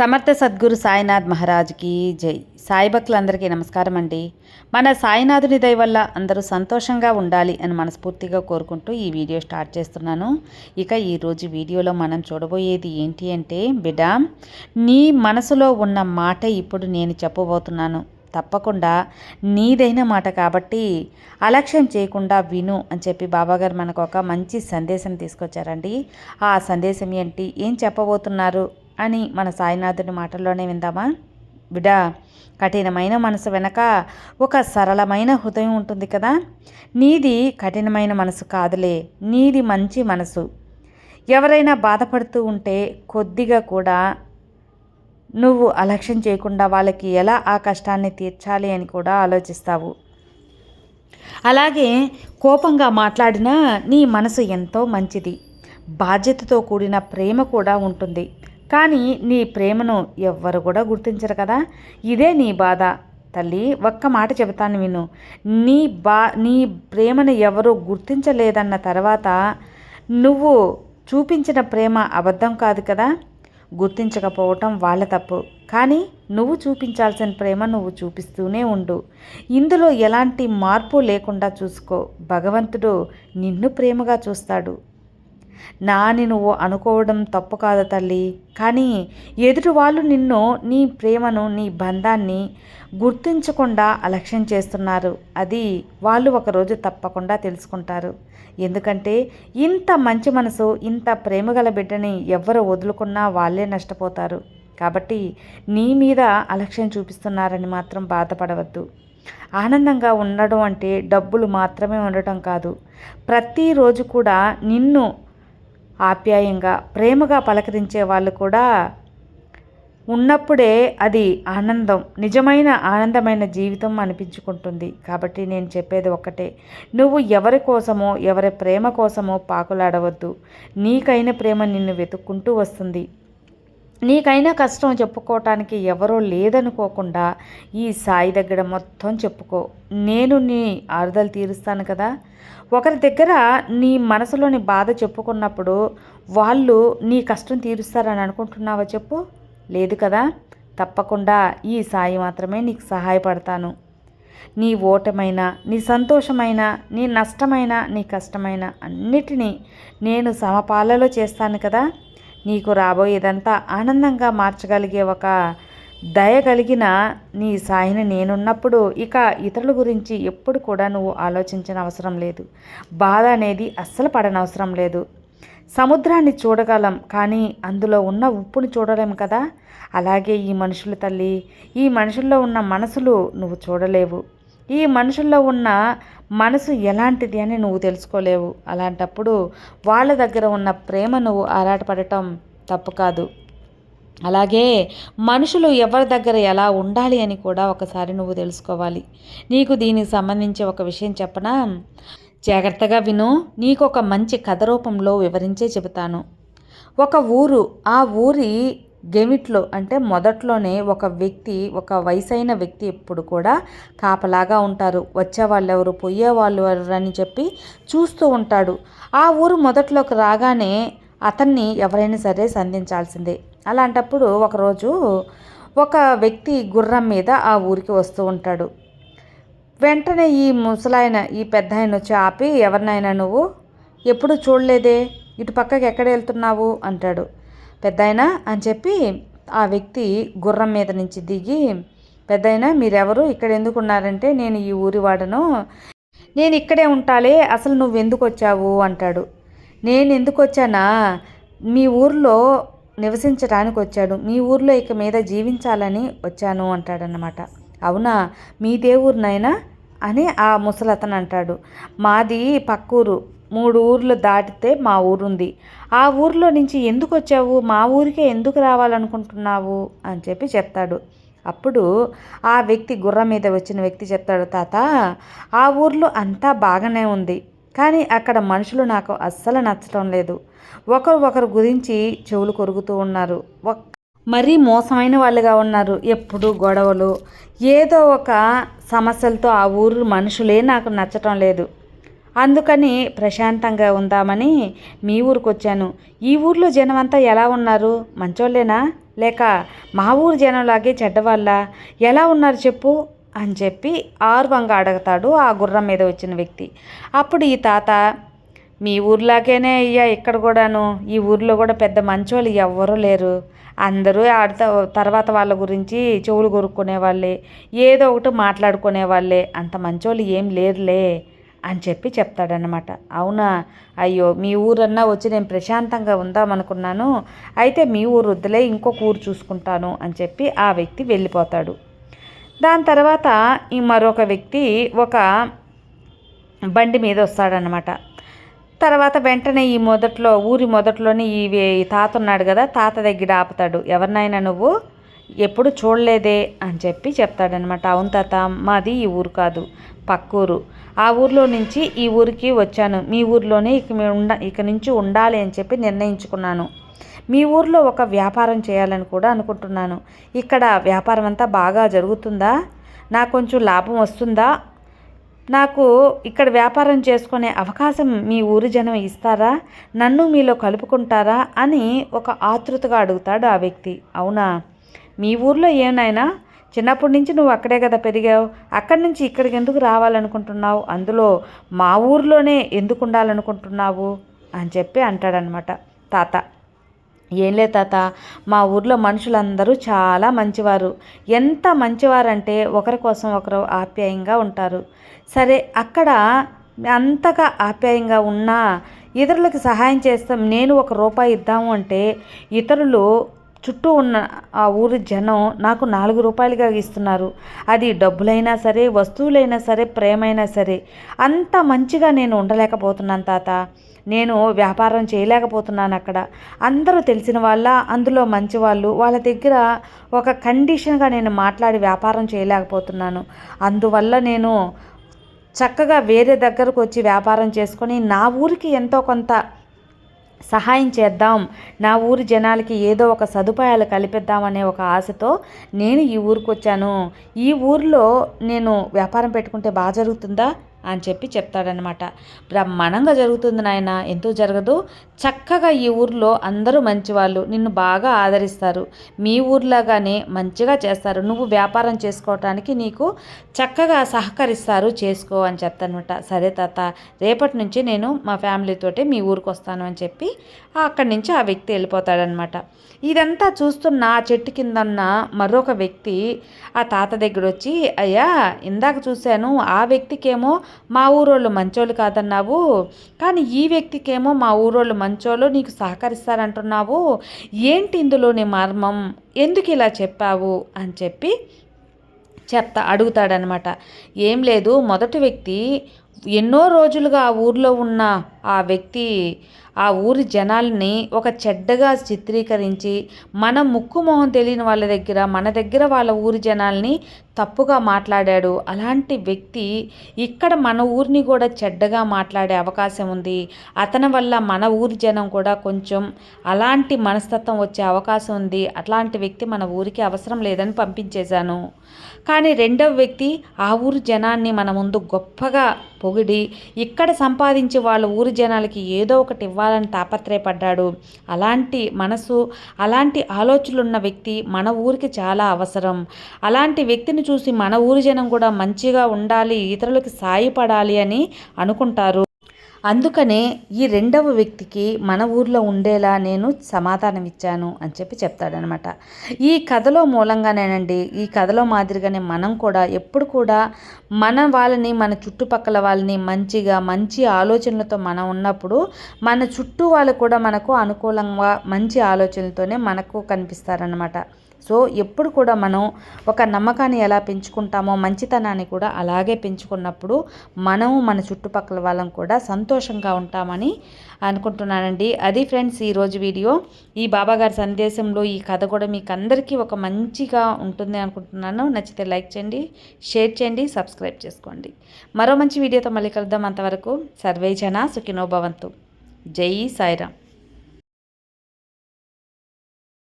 సమర్థ సద్గురు సాయినాథ్ మహారాజ్కి జై. సాయి భక్తులందరికీ నమస్కారం అండి. మన సాయినాథుని దయ వల్ల అందరూ సంతోషంగా ఉండాలి అని మనస్ఫూర్తిగా కోరుకుంటూ ఈ వీడియో స్టార్ట్ చేస్తున్నాను. ఇక ఈరోజు వీడియోలో మనం చూడబోయేది ఏంటి అంటే బిడ్డ నీ మనసులో ఉన్న మాట ఇప్పుడు నేను చెప్పబోతున్నాను. తప్పకుండా నీదైన మాట కాబట్టి అలక్ష్యం చేయకుండా విను అని చెప్పి బాబాగారు మనకు ఒక మంచి సందేశం తీసుకొచ్చారండి. ఆ సందేశం ఏంటి? ఏం చెప్పబోతున్నారు? అని మన సాయినాథుని మాటల్లోనే విందామా? బిడా కఠినమైన మనసు వెనక ఒక సరళమైన హృదయం ఉంటుంది కదా? నీది కఠినమైన మనసు కాదులే నీది మంచి మనసు. ఎవరైనా బాధపడుతూ ఉంటే కొద్దిగా కూడా నువ్వు అలక్ష్యం చేయకుండా వాళ్ళకి ఎలా ఆ కష్టాన్ని తీర్చాలి అని కూడా ఆలోచిస్తావు. అలాగే కోపంగా మాట్లాడినా నీ మనసు ఎంతో మంచిది. బాధ్యతతో కూడిన ప్రేమ కూడా ఉంటుంది. కానీ నీ ప్రేమను ఎవ్వరు కూడా గుర్తించరు కదా. ఇదే నీ బాధ. తల్లి ఒక్క మాట చెబుతాను విను. నీ బా నీ ప్రేమను ఎవరు గుర్తించలేదన్న తర్వాత నువ్వు చూపించిన ప్రేమ అబద్ధం కాదు కదా. గుర్తించకపోవటం వాళ్ళ తప్పు. కానీ నువ్వు చూపించాల్సిన ప్రేమ నువ్వు చూపిస్తూనే ఉండు. ఇందులో ఎలాంటి మార్పు లేకుండా చూసుకో. భగవంతుడు నిన్ను ప్రేమగా చూస్తాడు. నాని నువ్వు అనుకోవడం తప్పు కాదు తల్లి. కానీ ఎదుటి వాళ్ళు నిన్ను నీ ప్రేమను నీ బంధాన్ని గుర్తించకుండా అలక్ష్యం చేస్తున్నారు. అది వాళ్ళు ఒకరోజు తప్పకుండా తెలుసుకుంటారు. ఎందుకంటే ఇంత మంచి మనసు ఇంత ప్రేమగల బిడ్డని ఎవరు వదులుకున్నా వాళ్ళే నష్టపోతారు. కాబట్టి నీ మీద అలక్ష్యం చూపిస్తున్నారని మాత్రం బాధపడవద్దు. ఆనందంగా ఉండడం అంటే డబ్బులు మాత్రమే ఉండటం కాదు. ప్రతిరోజు కూడా నిన్ను ఆప్యాయంగా ప్రేమగా పలకరించే వాళ్ళు కూడా ఉన్నప్పుడే అది ఆనందం నిజమైన ఆనందమైన జీవితం అనిపించుకుంటుంది. కాబట్టి నేను చెప్పేది ఒక్కటే. నువ్వు ఎవరి కోసమో ఎవరి ప్రేమ కోసమో పాకులాడవద్దు. నీకైన ప్రేమ నిన్ను వెతుక్కుంటూ వస్తుంది. నీకైనా కష్టం చెప్పుకోవటానికి ఎవరో లేదనుకోకుండా ఈ సాయి దగ్గర మొత్తం చెప్పుకో. నేను నీ ఆరుదలు తీరుస్తాను కదా. ఒకరి దగ్గర నీ మనసులోని బాధ చెప్పుకున్నప్పుడు వాళ్ళు నీ కష్టం తీరుస్తారని అనుకుంటున్నావా చెప్పు. లేదు కదా. తప్పకుండా ఈ సాయి మాత్రమే నీకు సహాయపడతాను. నీ ఓటమైనా నీ సంతోషమైన నీ నష్టమైన నీ కష్టమైన అన్నిటినీ నేను సమపాలలో చేస్తాను కదా. నీకు రాబోయేదంతా ఆనందంగా మార్చగలిగే ఒక దయ కలిగిన నీ సాయిని నేనున్నప్పుడు ఇక ఇతరుల గురించి ఎప్పుడు కూడా నువ్వు ఆలోచించిన అవసరం లేదు. బాధ అనేది అస్సలు పడనవసరం లేదు. సముద్రాన్ని చూడగలం కానీ అందులో ఉన్న ఉప్పుని చూడలేము కదా? అలాగే ఈ మనుషుల తల్లి ఈ మనుషుల్లో ఉన్న మనసులు నువ్వు చూడలేవు. ఈ మనుషుల్లో ఉన్న మనసు ఎలాంటిది అని నువ్వు తెలుసుకోలేవు. అలాంటప్పుడు వాళ్ళ దగ్గర ఉన్న ప్రేమ నువ్వు ఆరాటపడటం తప్పు కాదు. అలాగే మనుషులు ఎవరి దగ్గర ఎలా ఉండాలి అని కూడా ఒకసారి నువ్వు తెలుసుకోవాలి. నీకు దీనికి సంబంధించి ఒక విషయం చెప్పనా? జాగ్రత్తగా విను. నీకు ఒక మంచి కథ రూపంలో వివరించే చెబుతాను. ఒక ఊరు ఆ ఊరి గెమిట్లో అంటే మొదట్లోనే ఒక వ్యక్తి ఒక వయసైన వ్యక్తి ఎప్పుడు కూడా కాపలాగా ఉంటారు. వచ్చేవాళ్ళు ఎవరు పోయేవాళ్ళు ఎవరు అని చెప్పి చూస్తూ ఉంటాడు. ఆ ఊరు మొదట్లోకి రాగానే అతన్ని ఎవరైనా సరే సంధించాల్సిందే. అలాంటప్పుడు ఒకరోజు ఒక వ్యక్తి గుర్రం మీద ఆ ఊరికి వస్తూ ఉంటాడు. వెంటనే ఈ ముసలాయన ఈ పెద్ద ఆయన వచ్చి ఆపి ఎవరినైనా నువ్వు ఎప్పుడు చూడలేదే? ఇటు పక్కకి ఎక్కడ వెళ్తున్నావు? అంటాడు. పెద్దాయనా అని చెప్పి ఆ వ్యక్తి గుర్రం మీద నుంచి దిగి పెద్దయినా మీరెవరు? ఇక్కడ ఎందుకు ఉన్నారంటే నేను ఈ ఊరి వాడను. నేను ఇక్కడే ఉంటాలే అసలు నువ్వు ఎందుకు వచ్చావు? అంటాడు. నేను ఎందుకు వచ్చానా? మీ ఊర్లో నివసించడానికి వచ్చాడు. మీ ఊర్లో ఇక మీద జీవించాలని వచ్చాను అంటాడనమాట అవునా? మీ ఊరినైనా అని ఆ ముసలతను అంటాడు. మాది పక్కూరు. మూడు ఊర్లు దాటితే మా ఊరుంది. ఆ ఊర్లో నుంచి ఎందుకు వచ్చావు మా ఊరికే ఎందుకు రావాలనుకుంటున్నావు? అని చెప్పి చెప్తాడు. అప్పుడు ఆ వ్యక్తి గుర్రం మీద వచ్చిన వ్యక్తి చెప్తాడు తాత ఆ ఊర్లో అంతా బాగానే ఉంది కానీ అక్కడ మనుషులు నాకు అస్సలు నచ్చడం లేదు. ఒకరు ఒకరు గురించి చెవులు కొరుగుతూ ఉన్నారు. మరీ మోసమైన వాళ్ళుగా ఉన్నారు. ఎప్పుడు గొడవలు ఏదో ఒక సమస్యలతో ఆ ఊరు మనుషులే నాకు నచ్చటం లేదు. అందుకని ప్రశాంతంగా ఉందామని మీ ఊరికి వచ్చాను ఈ ఊర్లో జనం అంతా ఎలా ఉన్నారు? మంచోళ్ళేనా? లేక మా ఊరు జనంలాగే చెడ్డవాళ్ళ? ఎలా ఉన్నారు చెప్పు? అని చెప్పి ఆర్వంగా అడుగుతాడు ఆ గుర్రం మీద వచ్చిన వ్యక్తి. అప్పుడు ఈ తాత మీ ఊర్లాగేనే అయ్యా ఇక్కడ కూడాను. ఈ ఊర్లో కూడా పెద్ద మంచోళ్ళు ఎవ్వరూ లేరు. అందరూ ఆడతా తర్వాత వాళ్ళ గురించి చెవులు కొరుక్కునే వాళ్ళే ఏదో ఒకటి మాట్లాడుకునే వాళ్ళే అంత మంచోళ్ళు ఏం లేరులే. అని చెప్పి చెప్తాడనమాట అవునా? అయ్యో మీ ఊరన్నా వచ్చి నేను ప్రశాంతంగా ఉందామనుకున్నాను. అయితే మీ ఊరు వద్దులే ఇంకొక ఊరు చూసుకుంటాను అని చెప్పి ఆ వ్యక్తి వెళ్ళిపోతాడు. దాని తర్వాత ఈ మరొక వ్యక్తి ఒక బండి మీద వస్తాడనమాట తర్వాత వెంటనే ఈ మొదట్లో ఊరి మొదట్లోనే ఈ తాత ఉన్నాడు కదా తాత దగ్గర ఆపుతాడు. ఎవరినైనా నువ్వు ఎప్పుడు చూడలేదే అని చెప్పి చెప్తాడనమాట అవును తాత మాది ఈ ఊరు కాదు. పక్కూరు. ఆ ఊర్లో నుంచి ఈ ఊరికి వచ్చాను. మీ ఊర్లోనే ఇక ఉండ ఇక నుంచి ఉండాలి అని చెప్పి నిర్ణయించుకున్నాను. మీ ఊర్లో ఒక వ్యాపారం చేయాలని కూడా అనుకుంటున్నాను. ఇక్కడ వ్యాపారం అంతా బాగా జరుగుతుందా? నాకు కొంచెం లాభం వస్తుందా? నాకు ఇక్కడ వ్యాపారం చేసుకునే అవకాశం మీ ఊరి జనం ఇస్తారా? నన్ను మీలో కలుపుకుంటారా? అని ఒక ఆతృతగా అడుగుతాడు ఆ వ్యక్తి. అవునా? మీ ఊర్లో ఏమైనా చిన్నప్పటి నుంచి నువ్వు అక్కడే కదా పెరిగావు. అక్కడి నుంచి ఇక్కడికి ఎందుకు రావాలనుకుంటున్నావు? అందులో మా ఊర్లోనే ఎందుకు ఉండాలనుకుంటున్నావు? అని చెప్పి అంటాడనమాట తాత. ఏం లే తాత మా ఊర్లో మనుషులందరూ చాలా మంచివారు. ఎంత మంచివారంటే ఒకరి కోసం ఒకరు ఆప్యాయంగా ఉంటారు. సరే అక్కడ అంతగా ఆప్యాయంగా ఉన్నా ఇతరులకు సహాయం చేస్తాం నేను ఒక రూపాయి ఇద్దాము అంటే ఇతరులు చుట్టూ ఉన్న ఆ ఊరి జనం నాకు నాలుగు రూపాయలుగా ఇస్తున్నారు. అది డబ్బులైనా సరే వస్తువులైనా సరే ప్రేమైనా సరే. అంత మంచిగా నేను ఉండలేకపోతున్నాను తాత. నేను వ్యాపారం చేయలేకపోతున్నాను అక్కడ. అందరూ తెలిసిన వాళ్ళ అందులో మంచి వాళ్ళు వాళ్ళ దగ్గర ఒక కండిషన్గా నేను మాట్లాడి వ్యాపారం చేయలేకపోతున్నాను. అందువల్ల నేను చక్కగా వేరే దగ్గరకు వచ్చి వ్యాపారం చేసుకొని నా ఊరికి ఎంతో కొంత సహాయం చేద్దాం. నా ఊరి జనాలకి ఏదో ఒక సదుపాయాలు కల్పిద్దామనే ఒక ఆశతో నేను ఈ ఊరికి వచ్చాను ఈ ఊరిలో నేను వ్యాపారం పెట్టుకుంటే బాగా జరుగుతుందా? అని చెప్పి చెప్తాడనమాట బ్రహ్మాండంగా జరుగుతుంది నాయన ఎందుకు జరగదు. చక్కగా ఈ ఊర్లో అందరూ మంచివాళ్ళు నిన్ను బాగా ఆదరిస్తారు. మీ ఊర్లాగానే మంచిగా చేస్తారు. నువ్వు వ్యాపారం చేసుకోవటానికి నీకు చక్కగా సహకరిస్తారు చేసుకో అని చెప్తానమాట. సరే తాత రేపటి నుంచి నేను మా ఫ్యామిలీతోటే మీ ఊరికి వస్తాను అని చెప్పి అక్కడి నుంచి ఆ వ్యక్తి వెళ్ళిపోతాడనమాట ఇదంతా చూస్తున్న ఆ చెట్టు కింద ఉన్న మరొక వ్యక్తి ఆ తాత దగ్గర వచ్చి అయ్యా ఇందాక చూశాను ఆ వ్యక్తికేమో మా ఊరోళ్ళు మంచోళ్ళు కాదన్నావు. కానీ ఈ వ్యక్తికేమో మా ఊరోళ్ళు మంచోళ్ళు నీకు సహకరిస్తారంటున్నావు. ఏంటి ఇందులోని మర్మం? ఎందుకు ఇలా చెప్పావు? అని చెప్పి చెప్తా అడుగుతాడనమాట ఏం లేదు మొదటి వ్యక్తి ఎన్నో రోజులుగా ఆ ఊర్లో ఉన్న ఆ వ్యక్తి ఆ ఊరి జనాల్ని ఒక చెడ్డగా చిత్రీకరించి మన ముక్కు మొహం తెలియని వాళ్ళ దగ్గర మన దగ్గర వాళ్ళ ఊరి జనాల్ని తప్పుగా మాట్లాడాడు. అలాంటి వ్యక్తి ఇక్కడ మన ఊరిని కూడా చెడ్డగా మాట్లాడే అవకాశం ఉంది. అతని వల్ల మన ఊరి జనం కూడా కొంచెం అలాంటి మనస్తత్వం వచ్చే అవకాశం ఉంది. అట్లాంటి వ్యక్తి మన ఊరికి అవసరం లేదని పంపించేశాను. కానీ రెండవ వ్యక్తి ఆ ఊరి జనాన్ని మన ముందు గొప్పగా పొగిడి ఇక్కడ సంపాదించి వాళ్ళ ఊరి జనాలకి ఏదో ఒకటి ఇవ్వాలని తాపత్రయపడ్డాడు. అలాంటి మనసు అలాంటి ఆలోచనలు ఉన్న వ్యక్తి మన ఊరికి చాలా అవసరం. అలాంటి వ్యక్తిని చూసి మన ఊరి జనం కూడా మంచిగా ఉండాలి ఇతరులకు సాయపడాలి అని అనుకుంటారు. అందుకనే ఈ రెండవ వ్యక్తికి మన ఊర్లో ఉండేలా నేను సమాధానం ఇచ్చాను అని చెప్పి చెప్తాడనమాట. ఈ కథలో మూలంగానేనండి ఈ కథలో మాదిరిగానే మనం కూడా ఎప్పుడు కూడా మన వాళ్ళని మన చుట్టుపక్కల వాళ్ళని మంచిగా మంచి ఆలోచనలతో మనం ఉన్నప్పుడు మన చుట్టూ వాళ్ళు కూడా మనకు అనుకూలంగా మంచి ఆలోచనలతోనే మనకు కనిపిస్తారనమాట. సో ఎప్పుడు కూడా మనం ఒక నమ్మకాన్ని ఎలా పెంచుకుంటామో మంచితనాన్ని కూడా అలాగే పెంచుకున్నప్పుడు మనము మన చుట్టుపక్కల వాళ్ళం కూడా సంతోషంగా ఉంటామని అనుకుంటున్నానండి. అది ఫ్రెండ్స్ ఈరోజు వీడియో. ఈ బాబాగారి సందేశంలో ఈ కథ కూడా మీకు అందరికీ ఒక మంచిగా ఉంటుంది అనుకుంటున్నాను. నచ్చితే లైక్ చేయండి షేర్ చేయండి సబ్స్క్రైబ్ చేసుకోండి. మరో మంచి వీడియోతో మళ్ళీ కలుద్దాం అంతవరకు. సర్వే జన సుఖినోభవంతు జై సాయిరామ్.